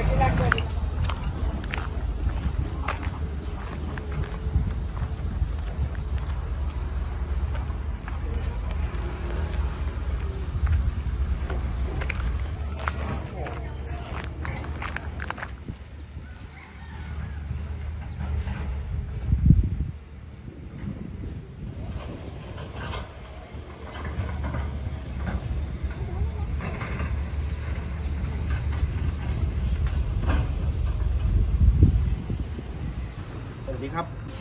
aquí la.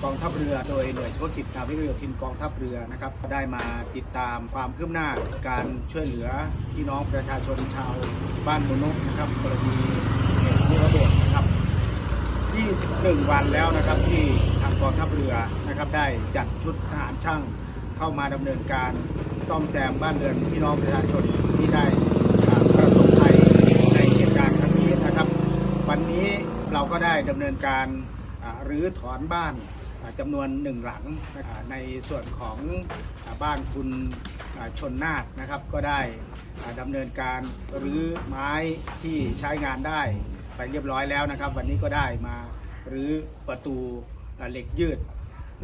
กองทัพเรือโดยหน่วยเฉพาะกิจนาวิกโยธินกองทัพเรือนะครับ ได้มาติดตามความคืบหน้าการช่วยเหลือพี่น้องประชาชนชาวบ้านมุนกนะครับกรณีเหตุระเบิดนะครับ 21 วันแล้วนะครับที่ทางกองทัพเรือนะครับ ได้จัดชุดทหารช่างเข้ามาดำเนินการซ่อมแซมบ้านเรือนพี่น้องประชาชนที่ได้ประสบภัยในเหตุการณ์ครั้งนี้นะครับ วันนี้เราก็ได้ดำเนินการ อ่ารื้อถอนบ้านจำนวนหนึ่งหลังนะครับในส่วนของบ้านคุณชนนาฏนะครับก็ได้ดำเนินการรื้อไม้ที่ใช้งานได้ไปเรียบร้อยแล้วนะครับ วันนี้ก็ได้มารื้อประตูเหล็กยืด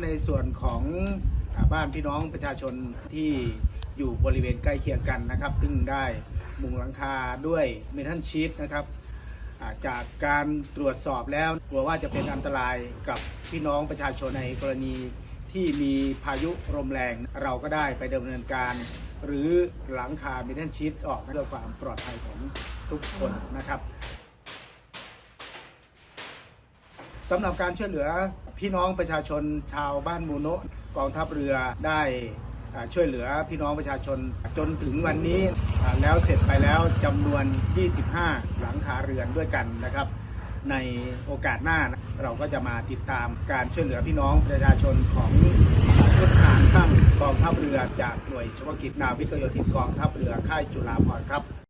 ในส่วนของบ้านพี่น้องประชาชนที่อยู่บริเวณใกล้เคียงกันนะครับซึ่งได้มุงหลังคาด้วยเมทัลชีตนะครับ จากการตรวจสอบแล้วกลัวว่าจะเป็นอันตรายกับพี่น้องประชาชนในกรณีที่มีพายุลมแรงเราก็ได้ไปดำเนินการ หรือหลังคาเมทัลชีตออกเพื่อความปลอดภัยของทุกคนนะครับสำหรับการช่วยเหลือพี่น้องประชาชนชาวบ้านมูโนะกองทัพเรือได้ ช่วยเหลือพี่น้องประชาชน จนถึงวันนี้แล้วเสร็จไปแล้วจำนวน 25 หลังคาเรือนด้วยกันนะครับ ในโอกาสหน้านะเราก็จะมาติดตามการช่วยเหลือพี่น้องประชาชนของชุดทหารข้างกองทัพเรือจากหน่วยเฉพาะกิจนาวิกโยธินกองทัพเรือค่ายจุฬาภรณ์ครับ